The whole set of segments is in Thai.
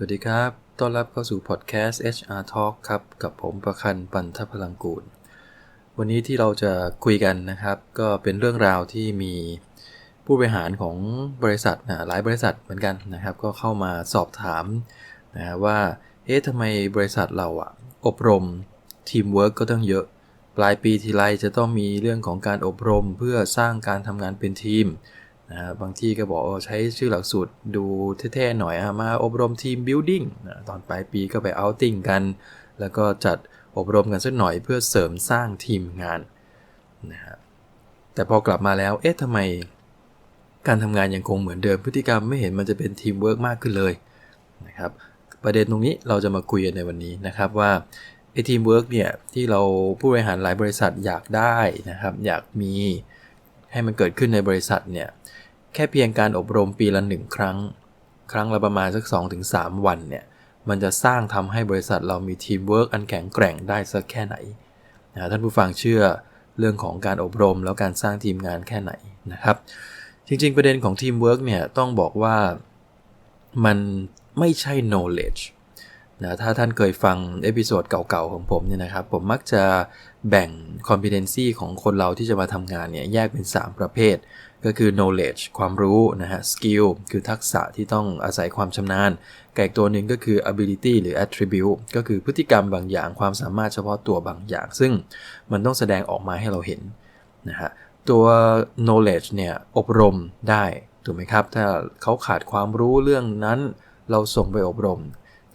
สวัสดีครับ ต้อนรับเข้าสู่พอดแคสต์ HR Talk ครับ กับผมประคันปันทพลังกูล วันนี้ที่เราจะคุยกันนะครับ ก็เป็นเรื่องราวที่มีผู้บริหารของบริษัทนะหลายบริษัทเหมือนกันนะครับ ก็เข้ามาสอบถามนะว่าเอ๊ะทำไมบริษัทเราอะอบรมทีมเวิร์กก็ต้องเยอะ ปลายปีทีไรจะต้องมีเรื่องของการอบรมเพื่อสร้างการทำงานเป็นทีม นะบางที่ก็บอกใช้ชื่อหลักสูตรดูเท่ๆหน่อยมาอบรมทีมบิลดิ้งตอนปลายปีก็ไปเอาติ้งกัน แล้วก็จัดอบรมกันสักหน่อยเพื่อเสริมสร้างทีมงานนะฮะแต่พอกลับมาแล้วเอ๊ะทำไม การทำงานยังคงเหมือนเดิมพฤติกรรมไม่เห็นมันจะเป็นทีมเวิร์กมากขึ้นเลยนะครับประเด็นตรงนี้เราจะมาคุยกันในวันนี้นะครับว่าไอ้ทีมเวิร์กเนี่ยที่เราผู้บริหารหลายบริษัทอยากได้นะครับอยากมี ให้มันเกิดขึ้นในบริษัทเนี่ยแค่เพียงการอบรมปีละหนึ่งครั้ง ครั้งละประมาณสัก 2-3 วันเนี่ยมันจะสร้างทำให้บริษัทเรามีทีมเวิร์กอันแข็งแกร่งได้สักแค่ไหนนะท่านผู้ฟังเชื่อเรื่องของการอบรมแล้วการสร้างทีมงานแค่ไหนนะครับ จริงๆ ประเด็นของทีมเวิร์กเนี่ยต้องบอกว่ามันไม่ใช่ knowledge นะถ้าท่านเคยฟังเอพิโซดเก่าๆของผมเนี่ยนะครับ ผมมักจะแบ่ง competency ของคนเราที่จะมาทำงานเนี่ยแยกเป็น 3 ประเภท ก็คือ knowledge ความรู้นะฮะ skill คือทักษะที่ต้องอาศัยความชำนาญแกับอีกตัวหนึ่งก็คือ ability หรือ attribute ก็คือพฤติกรรมบางอย่างความสามารถเฉพาะตัวบางอย่าง ซึ่งมันต้องแสดงออกมาให้เราเห็นนะฮะตัว knowledge เนี่ยอบรมได้ถูกไหมครับ ถ้าเขาขาดความรู้เรื่องนั้นเราส่งไปอบรม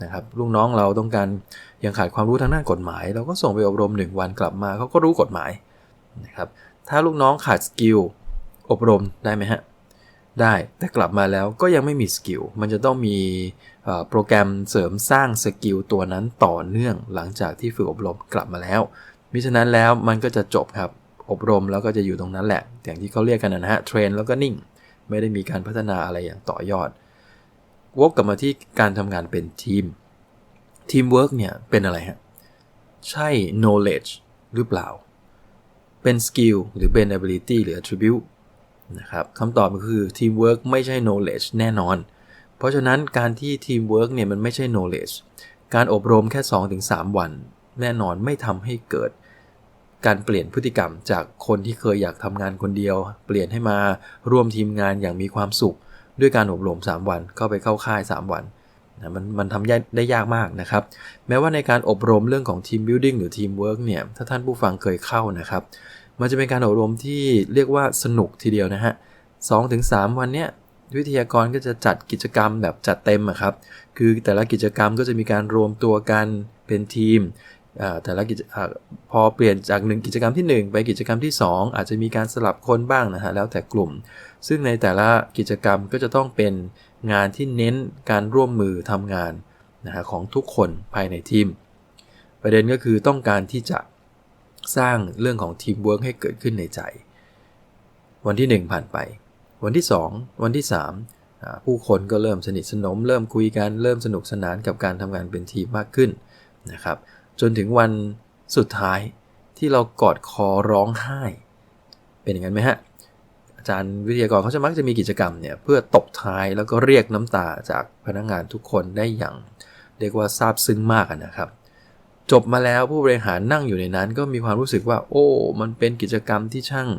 นะครับลูกน้องเราต้องการยังขาดความรู้ทางด้านกฎหมาย เราก็ส่งไปอบรม 1 วันกลับมาเขาก็รู้กฎหมายนะครับถ้าลูกน้องขาดสกิลอบรมได้ไหมฮะได้แต่กลับมาแล้วก็ยังไม่มีสกิลมันจะต้องมีโปรแกรมเสริมสร้างสกิลตัวนั้นต่อเนื่องหลังจากที่ฝึกอบรมกลับมาแล้วมิฉะนั้นแล้วมันก็จะจบครับอบรมแล้วก็จะอยู่ตรงนั้นแหละ อย่างที่เขาเรียกกันนะฮะเทรนแล้วก็นิ่ง ไม่ได้มีการพัฒนาอะไรอย่างต่อยอด วกกลับมาที่การทำงานเป็นทีมทีมเวิร์กเนี่ยเป็นอะไรฮะ ใช่ knowledge หรือเปล่า เป็น skill หรือเป็น ability หรือ attribute นะครับคำตอบก็คือทีมเวิร์กไม่ใช่ knowledge แน่นอน เพราะฉะนั้นการที่ทีมเวิร์กเนี่ยมันไม่ใช่ knowledge การอบรมแค่ 2-3 วัน แน่นอนไม่ทำให้เกิดการเปลี่ยนพฤติกรรมจากคนที่เคยอยากทำงานคนเดียว เปลี่ยนให้มาร่วมทีมงานอย่างมีความสุข ด้วยการอบรม 3 วัน เข้าไปเข้าค่าย 3 วันนะมันมันทำได้ยากมากนะครับ แม้ว่าในการอบรมเรื่องของทีมบิลดิ้งหรือทีมเวิร์กเนี่ย ถ้าท่านผู้ฟังเคยเข้านะครับ มันจะเป็นการอบรมที่เรียกว่าสนุกทีเดียวนะฮะสองถึงสามวันเนี้ยวิทยากรก็จะจัดกิจกรรมแบบจัดเต็มครับ คือแต่ละกิจกรรมก็จะมีการรวมตัวกันเป็นทีม แต่ละกิจพอเปลี่ยนจากหนึ่งกิจกรรมที่ 1 ไปกิจกรรมที่ 2 อาจจะมีการสลับคนบ้างนะฮะแล้วแต่กลุ่ม ซึ่งในแต่ละกิจกรรมก็จะต้องเป็นงานที่เน้นการร่วมมือทำงานนะฮะของทุกคนภายในทีม ประเด็นก็คือต้องการที่จะสร้างเรื่องของทีมเวิร์กให้เกิดขึ้นในใจ วันที่ 1 ผ่านไป วันที่ 2 วันที่ 3 ผู้คนก็เริ่มสนิทสนม เริ่มคุยกัน เริ่มสนุกสนานกับการทำงานเป็นทีมมากขึ้นนะครับ จนถึงวันสุดท้ายที่เรากอดคอร้องไห้ เป็นอย่างนั้นไหมฮะ อาจารย์วิทยากรเขาจะมักจะมีกิจกรรมเนี่ยเพื่อตบท้ายแล้วก็เรียกน้ำตาจากพนักงงานทุกคนได้อย่างเรียกว่าซาบซึ้งมากนะครับ จบมาแล้วผู้บริหารนั่งอยู่ในนั้น ก็มีความรู้สึกว่า โอ้ มันเป็นกิจกรรมที่ช่าง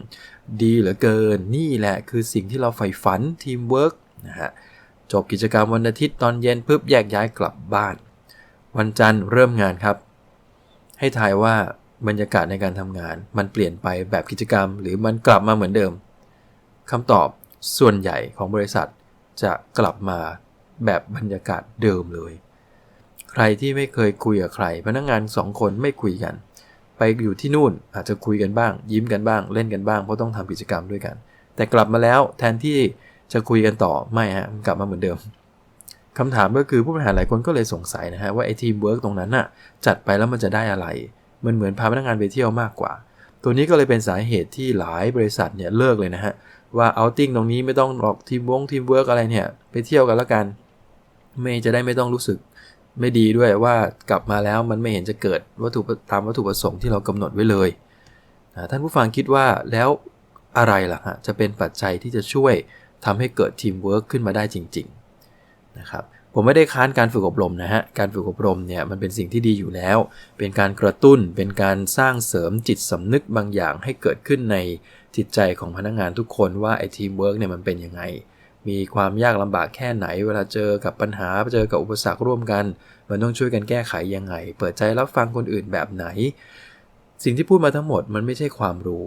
ดีเหลือเกิน นี่แหละคือสิ่งที่เราใฝ่ฝันทีมเวิร์กนะฮะจบกิจกรรมวันอาทิตย์ตอนเย็นปุ๊บแยกย้ายกลับบ้าน วันจันทร์เริ่มงานครับ ให้ทายว่าบรรยากาศในการทำงาน มันเปลี่ยนไปแบบกิจกรรม หรือมันกลับมาเหมือนเดิมคำตอบส่วนใหญ่ของบริษัทจะกลับมาแบบบรรยากาศเดิมเลย ใครที่ไม่เคยคุยกับใคร พนักงงานสองคนไม่คุยกัน ไปอยู่ที่นู่นอาจจะคุยกันบ้าง ยิ้มกันบ้าง เล่นกันบ้างเพราะต้องทำกิจกรรมด้วยกัน แต่กลับมาแล้วแทนที่จะคุยกันต่อไม่ฮะกลับมาเหมือนเดิม คำถามก็คือผู้บริหารหลายคนก็เลยสงสัยนะฮะว่าไอ้ทีมเวิร์กตรงนั้นน่ะจัดไปแล้วมันจะได้อะไร มันเหมือนพาพนักงานไปเที่ยวมากกว่า ตัวนี้ก็เลยเป็นสาเหตุที่หลายบริษัทเนี่ยเลิกเลยนะฮะว่าเอาติ้งตรงนี้ไม่ต้องหรอกทีมวงทีมเวิร์กอะไรเนี่ยไปเที่ยวกันแล้วกันไม่จะได้ไม่ต้องรู้สึกไม่ดีด้วยว่ากลับมาแล้วมันไม่เห็นจะเกิดวัตถุตามวัตถุประสงค์ที่เรากำหนดไว้เลยท่านผู้ฟังคิดว่าแล้วอะไรล่ะฮะจะเป็นปัจจัยที่จะช่วยทำให้เกิดทีมเวิร์กขึ้นมาได้จริง ๆ นะครับผมไม่ได้ค้านการฝึกอบรมนะฮะการฝึกอบรมเนี่ยมันเป็นสิ่งที่ดีอยู่แล้ว เป็นการกระตุ้นเป็นการสร้างเสริมจิตสำนึกบางอย่างให้เกิดขึ้นในจิตใจของพนักงงานทุกคนว่าไอทีมเวิร์กเนี่ยมันเป็นยังไงมีความยากลำบากแค่ไหน เวลาเจอกับปัญหาเจอกับอุปสรรคร่วมกัน มันต้องช่วยกันแก้ไขยังไง เปิดใจรับฟังคนอื่นแบบไหน สิ่งที่พูดมาทั้งหมดมันไม่ใช่ความรู้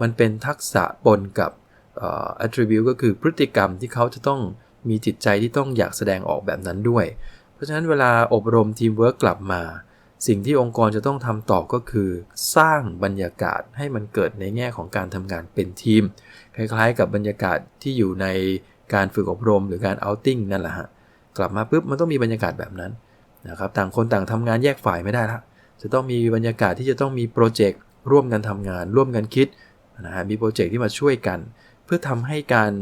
มันเป็นทักษะปนกับ attribute ก็คือพฤติกรรมที่เขาจะต้อง มีจิตใจที่ต้องอยากแสดงออกแบบนั้นด้วย เพราะฉะนั้นเวลาอบรมทีมเวิร์กกลับมา สิ่งที่องค์กรจะต้องทำต่อก็คือ สร้างบรรยากาศให้มันเกิดในแง่ของการทำงานเป็นทีม คล้ายๆ กับบรรยากาศที่อยู่ในการฝึกอบรมหรือการเอาติ้งนั่นแหละฮะกลับมาปุ๊บมันต้องมีบรรยากาศแบบนั้นนะครับต่างคนต่างทำงานแยกฝ่ายไม่ได้ละจะต้องมีบรรยากาศที่จะต้องมีโปรเจกต์ร่วมกันทำงาน ร่วมกันคิดนะฮะมีโปรเจกต์ที่มาช่วยกัน เพื่อทำให้การ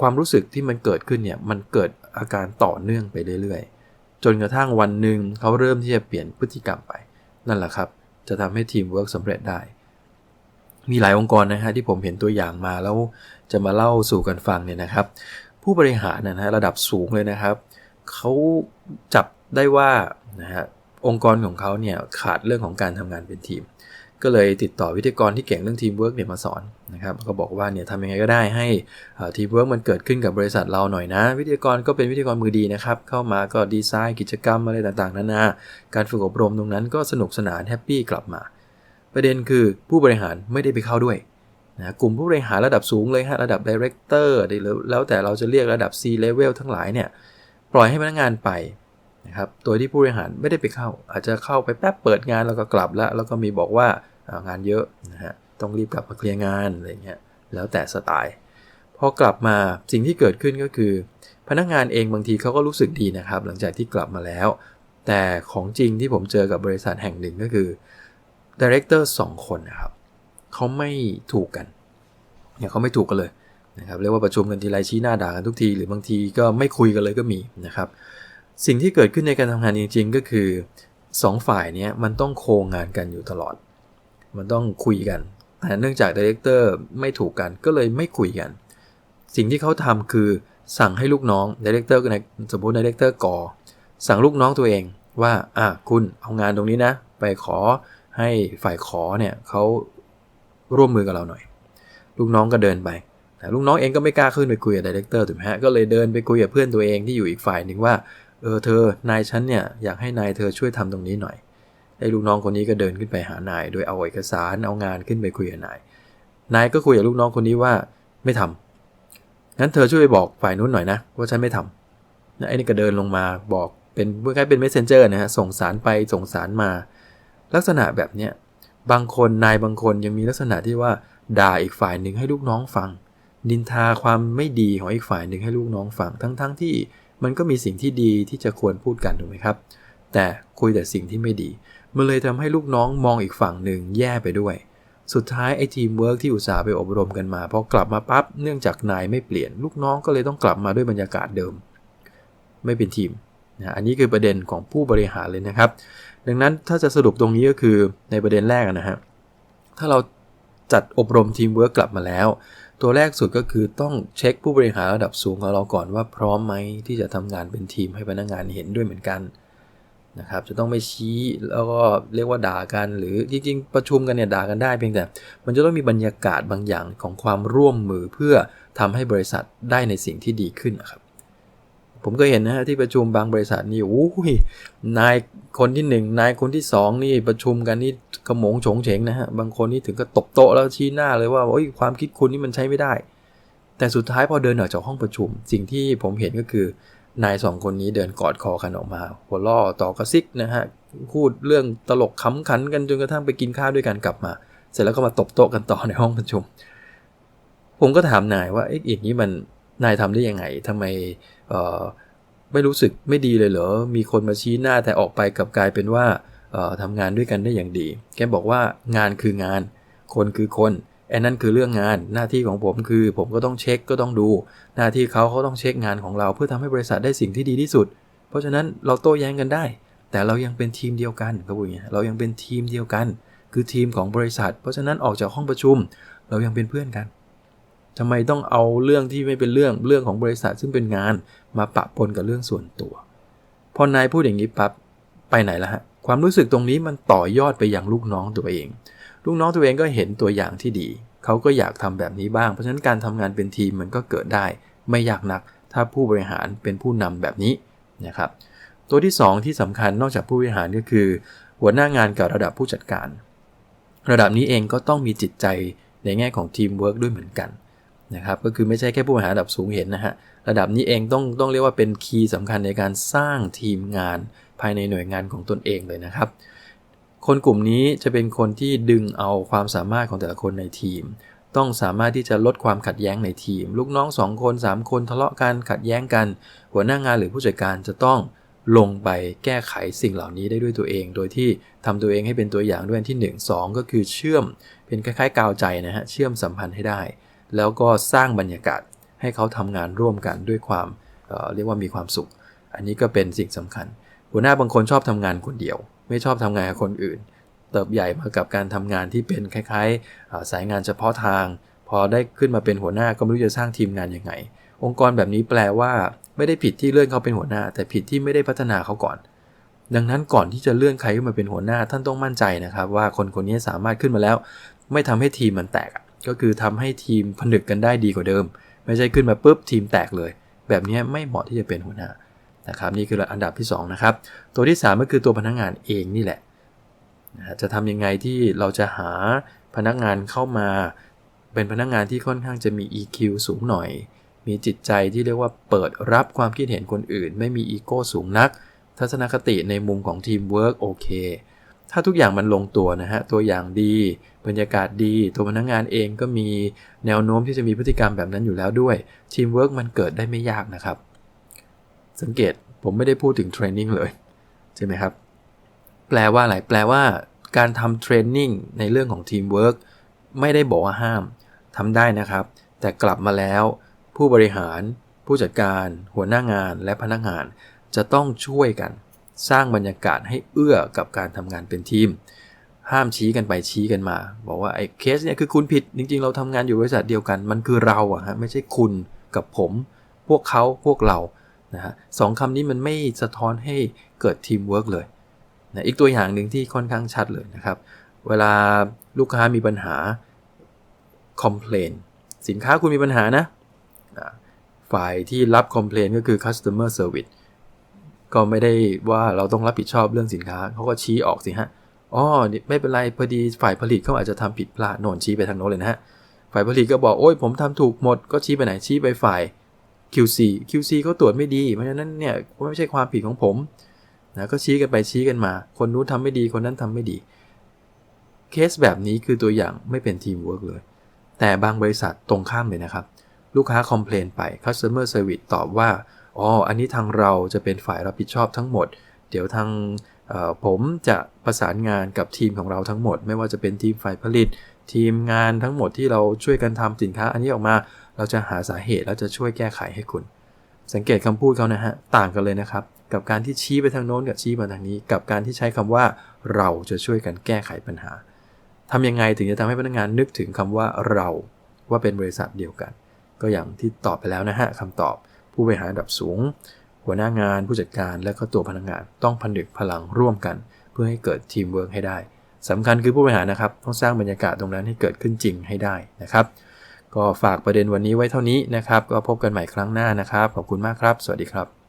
ความรู้สึกที่มันเกิดขึ้นเนี่ยมันเกิดอาการต่อเนื่องไปเรื่อยๆ จนกระทั่งวันหนึ่งเขาเริ่มที่จะเปลี่ยนพฤติกรรมไป นั่นแหละครับ จะทำให้ทีมเวิร์กสำเร็จได้ มีหลายองค์กรนะฮะที่ผมเห็นตัวอย่างมาแล้วจะมาเล่าสู่กันฟังเนี่ยนะครับ ผู้บริหารนะฮะระดับสูงเลยนะครับเขาจับได้ว่านะฮะองค์กรของเขาเนี่ยขาดเรื่องของการทำงานเป็นทีม ก็เลยติดต่อวิทยากรที่เก่งเรื่องทีมเวิร์กเนี่ยมาสอนนะครับก็บอกว่าเนี่ยทำยังไงก็ได้ให้ทีมเวิร์กมันเกิดขึ้นกับบริษัทเราหน่อยนะ วิทยากรก็เป็นวิทยากรมือดีนะครับ เข้ามาก็ดีไซน์กิจกรรมอะไรต่างๆนานาการฝึกอบรมตรงนั้นก็สนุกสนานแฮปปี้กลับมา ประเด็นคือผู้บริหารไม่ได้ไปเข้าด้วยนะกลุ่มผู้บริหารระดับสูงเลยฮะระดับดีเรคเตอร์แล้วแต่เราจะเรียกระดับ C level ทั้งหลายเนี่ยปล่อยให้พนักงานไปนะครับโดยที่ผู้บริหารไม่ได้ไปเข้า อาจจะเข้าไปแป๊บเปิดงานแล้วก็กลับแล้วแล้วก็มีบอกว่า งานเยอะนะฮะต้องรีบกลับมาเคลียร์งานอะไรเงี้ยแล้วแต่สไตล์พอกลับมาสิ่งที่เกิดขึ้นก็คือ พนักงานเองบางทีเขาก็รู้สึกดีนะครับ หลังจากที่กลับมาแล้ว แต่ของจริงที่ผมเจอกับบริษัทแห่งหนึ่งก็คือดีเรคเตอร์สองคนนะครับเขาไม่ถูกกันเนี่ยเขาไม่ถูกกันเลยนะครับเรียกว่าประชุมกันทีไรชี้หน้าด่ากันทุกที หรือบางทีก็ไม่คุยกันเลยก็มีนะครับ สิ่งที่เกิดขึ้นในการทำงานจริง ๆ ก็คือ 2 ฝ่ายนี้มันต้องโคงงานกันอยู่ตลอด มันต้องคุยกันแต่เนื่องจากดีเลกเตอร์ไม่ถูกกันก็เลยไม่คุยกัน สิ่งที่เขาทำคือสั่งให้ลูกน้องดีเลกเตอร์สมมติดีเลกเตอร์กอสั่งลูกน้องตัวเองว่าอะคุณเอางานตรงนี้นะ ไปขอให้ฝ่ายขอเนี่ยเขาร่วมมือกับเราหน่อย ลูกน้องก็เดินไปแต่ลูกน้องเองก็ไม่กล้าขึ้นไปคุยกับดีเลกเตอร์ถูกไหมฮะก็เลยเดินไปคุยกับเพื่อนตัวเองที่อยู่อีกฝ่ายหนึ่งว่าเออเธอนายฉันเนี่ยอยากให้นายเธอช่วยทำตรงนี้หน่อย ไอ้ลูกน้องคนนี้ก็เดินขึ้นไปหานาย โดยเอาเอกสารเอางานขึ้นไปคุยกับนาย นายก็คุยกับลูกน้องคนนี้ว่าไม่ทำงั้นเธอช่วยไปบอกฝ่ายนู้นหน่อยนะ ว่าฉันไม่ทำไอ้นี่ก็เดินลงมาบอกเป็นเมื่อกี้เป็น messenger นะฮะส่งสารไปส่งสารมา ลักษณะแบบเนี้ยบางคนนายบางคนยังมีลักษณะที่ว่าด่าอีกฝ่ายหนึ่งให้ลูกน้องฟังดินทาความไม่ดีของอีกฝ่ายหนึ่งให้ลูกน้องฟังทั้งๆทที่มันก็มีสิ่งที่ดีที่จะควรพูดกันถูกไหมครับ แต่คุยแต่สิ่งที่ไม่ดี มันเลยทำให้ลูกน้องมองอีกฝั่งหนึ่งแย่ไปด้วย สุดท้ายไอ้ทีมเวิร์กที่อุตส่าห์ไปอบรมกันมาพอกลับมาปั๊บเนื่องจากนายไม่เปลี่ยน ลูกน้องก็เลยต้องกลับมาด้วยบรรยากาศเดิม ไม่เป็นทีมนะอันนี้คือประเด็นของผู้บริหารเลยนะครับ ดังนั้นถ้าจะสรุปตรงนี้ก็คือในประเด็นแรกนะฮะถ้าเราจัดอบรมทีมเวิร์กกลับมาแล้ว ตัวแรกสุดก็คือต้องเช็คผู้บริหารระดับสูงของเราก่อนว่าพร้อมไหมที่จะทำงานเป็นทีมให้พนักงานเห็นด้วยเหมือนกัน นะครับจะต้องไม่ชี้แล้วก็เรียกว่าด่ากัน หรือจริงๆ ประชุมกันเนี่ยด่ากันได้เพียงแต่ มันจะต้องมีบรรยากาศบางอย่างของความร่วมมือเพื่อทำให้บริษัทได้ในสิ่งที่ดีขึ้นนะครับผมก็เห็นนะฮะที่ประชุมบางบริษัทนี่โอ้ยนายคนที่1นนายคนที่ 2 นี่ประชุมกันนี่กระหมงโฉงเฉงนะฮะบางคนนี่ถึงก็ตบโต๊ะแล้วชี้หน้าเลยว่าโอ้ยความคิดคุณนี่มันใช้ไม่ได้ แต่สุดท้ายพอเดินออกจากห้องประชุม สิ่งที่ผมเห็นก็คือ นายสองคนนี้เดินกอดคอกันออกมา หัวล่อต่อกระซิกนะฮะพูดเรื่องตลกขำขันกันจนกระทั่งไปกินข้าวด้วยกันกลับมา เสร็จแล้วก็มาตบโต๊ะกันต่อในห้องประชุม ผมก็ถามนายว่าเอ๊ะอย่างนี้มันนายทำได้ยังไงทำไมเอ่อไม่รู้สึกไม่ดีเลยเหรอ มีคนมาชี้หน้าแต่ออกไปกับกลายเป็นว่าทำงานด้วยกันได้อย่างดี แกบอกว่างานคืองาน คนคือคน อันนั้นคือเรื่องงานหน้าที่ของผมคือผมก็ต้องเช็คก็ต้องดู หน้าที่เขาเขาต้องเช็คงานของเรา เพื่อทำให้บริษัทได้สิ่งที่ดีที่สุด เพราะฉะนั้นเราโต้แย้งกันได้ แต่เรายังเป็นทีมเดียวกันครับอย่างเงี้เรายังเป็นทีมเดียวกัน คือทีมของบริษัท เพราะฉะนั้นออกจากห้องประชุม เรายังเป็นเพื่อนกันจทำไมต้องเอาเรื่องที่ไม่เป็นเรื่องเรื่องของบริษัทซึ่งเป็นงานมาปะปนกับเรื่องส่วนตัวพอนายพูดอย่างนี้ปั๊บไปไหนละฮะความรู้สึกตรงนี้มันต่อยอดไปยังลูกน้องตัวเอง ลูกน้องตัวเองก็เห็นตัวอย่างที่ดี เขาก็อยากทำแบบนี้บ้าง เพราะฉะนั้นการทำงานเป็นทีมมันก็เกิดได้ ไม่ยากนัก ถ้าผู้บริหารเป็นผู้นำแบบนี้นะครับ ตัวที่ 2 ที่สำคัญนอกจากผู้บริหารก็คือ หัวหน้างานกับระดับผู้จัดการ ระดับนี้เองก็ต้องมีจิตใจในแง่ของทีมเวิร์กด้วยเหมือนกันนะครับก็คือไม่ใช่แค่ผู้บริหารระดับสูงเห็นนะฮะระดับนี้เองต้องต้องเรียกว่าเป็นคีย์สำคัญในการสร้างทีมงานภายในหน่วยงานของตนเองเลยนะครับ คนกลุ่มนี้จะเป็นคนที่ดึงเอาความสามารถของแต่ละคนในทีม ต้องสามารถที่จะลดความขัดแย้งในทีม ลูกน้อง 2 คน 3 คนทะเลาะกันขัดแย้งกัน หัวหน้างานหรือผู้จัดการจะต้องลงไปแก้ไขสิ่งเหล่านี้ได้ด้วยตัวเอง โดยที่ทำตัวเองให้เป็นตัวอย่างด้วยที่ 1 2 ก็คือเชื่อม เป็นคล้ายๆ กาวใจนะฮะ เชื่อมสัมพันธ์ให้ได้ แล้วก็สร้างบรรยากาศให้เขาทำงานร่วมกันด้วยความเเรียกว่ามีความสุข อันนี้ก็เป็นสิ่งสำคัญ หัวหน้าบางคนชอบทำงานคนเดียว ไม่ชอบทำงานกับคนอื่น เติบใหญ่มากับการทำงานที่เป็นคล้ายๆ สายงานเฉพาะทาง พอได้ขึ้นมาเป็นหัวหน้าก็ไม่รู้จะสร้างทีมงานยังไง องค์กรแบบนี้แปลว่า ไม่ได้ผิดที่เลื่อนเขาเป็นหัวหน้า แต่ผิดที่ไม่ได้พัฒนาเขาก่อน ดังนั้นก่อนที่จะเลื่อนใครขึ้นมาเป็นหัวหน้าท่านต้องมั่นใจนะครับ ว่าคนคนนี้สามารถขึ้นมาแล้ว ไม่ทำให้ทีมมันแตกก็คือทำให้ทีมผนึกกันได้ดีกว่าเดิม ไม่ใช่ขึ้นมาปุ๊บทีมแตกเลย แบบนี้ไม่เหมาะที่จะเป็นหัวหน้า นะครับนี่คืออันดับที่2นะครับตัวที่ 3 ก็คือตัวพนักงานเองนี่แหละนะจะทำยังไงที่เราจะหาพนักงานเข้ามา เป็นพนักงานที่ค่อนข้างจะมี EQ สูงหน่อย มีจิตใจที่เรียกว่าเปิดรับความคิดเห็นคนอื่น ไม่มีอีโก้สูงนัก ทัศนคติในมุมของทีมเวิร์กโอเคถ้าทุกอย่างมันลงตัวนะฮะ ตัวอย่างดี บรรยากาศดี ตัวพนักงงานเองก็มีแนวโน้มที่จะมีพฤติกรรมแบบนั้นอยู่แล้วด้วย ทีมเวิร์กมันเกิดได้ไม่ยากนะครับ สังเกตผมไม่ได้พูดถึงเทรนนิ่งเลย ใช่ไหมครับ แปลว่าอะไร แปลว่าการทำเทรนนิ่งในเรื่องของทีมเวิร์กไม่ได้บอกว่าห้ามทำได้นะครับ แต่กลับมาแล้ว ผู้บริหาร ผู้จัดการ หัวหน้างานและพนักงาน จะต้องช่วยกัน สร้างบรรยากาศให้เอื้อกับการทำงานเป็นทีม ห้ามชี้กันไปชี้กันมา บอกว่าไอ้เคสเนี่ยคือคุณผิดจริง ๆ เราทำงานอยู่บริษัทเดียวกัน มันคือเราอะฮะไม่ใช่คุณกับผม พวกเขาพวกเรา นะฮะสองคำนี้มันไม่สะท้อนให้เกิดทีมเวิร์กเลยนะอีกตัวอย่างหนึ่งที่ค่อนข้างชัดเลยนะครับ เวลาลูกค้ามีปัญหาคอมเพลนสินค้าคุณมีปัญหานะฝ่ายที่รับคอมเพลนก็คือ customer service ก็ไม่ได้ว่าเราต้องรับผิดชอบเรื่องสินค้าเขาก็ชี้ออกสิฮะอ๋อไม่เป็นไรพอดีฝ่ายผลิตเขาอาจจะทำผิดพลาดโน่นชี้ไปทางโน้นเลยนะฮะฝ่ายผลิตก็บอกโอ้ยผมทำถูกหมดก็ชี้ไปไหนชี้ไปฝ่าย QC QC เขาตรวจไม่ดี เพราะฉะนั้นเนี่ยไม่ใช่ความผิดของผมนะก็ชี้กันไปชี้กันมา คนนู้นทำไม่ดีคนนั้นทำไม่ดี เคสแบบนี้คือตัวอย่างไม่เป็นทีมเวิร์กเลย แต่บางบริษัทตรงข้ามเลยนะครับ ลูกค้าคอมเพลนไป customer service ตอบว่า อ๋อ อันนี้ทางเราจะเป็นฝ่ายรับผิดชอบทั้งหมด เดี๋ยวทางผมจะประสานงานกับทีมของเราทั้งหมด ไม่ว่าจะเป็นทีมฝ่ายผลิต ทีมงานทั้งหมดที่เราช่วยกันทำสินค้าอันนี้ออกมา เราจะหาสาเหตุแล้วจะช่วยแก้ไขให้คุณ สังเกตคำพูดเขานะฮะต่างกันเลยนะครับ กับการที่ชี้ไปทางโน้นกับชี้มาทางนี้ กับการที่ใช้คำว่าเราจะช่วยกันแก้ไขปัญหาทำยังไงถึงจะทำให้พนักงานนึกถึงคำว่าเราว่าเป็นบริษัทเดียวกัน ก็อย่างที่ตอบไปแล้วนะฮะคำตอบผู้บริหารระดับสูง หัวหน้างานผู้จัดการและก็ตัวพนักงานต้องผนึกพลังร่วมกัน เพื่อให้เกิดทีมเวิร์กให้ได้สำคัญคือผู้บริหารนะครับ ต้องสร้างบรรยากาศตรงนั้นให้เกิดขึ้นจริงให้ได้นะครับ ก็ฝากประเด็นวันนี้ไว้เท่านี้นะครับ ก็พบกันใหม่ครั้งหน้านะครับ ขอบคุณมากครับ สวัสดีครับ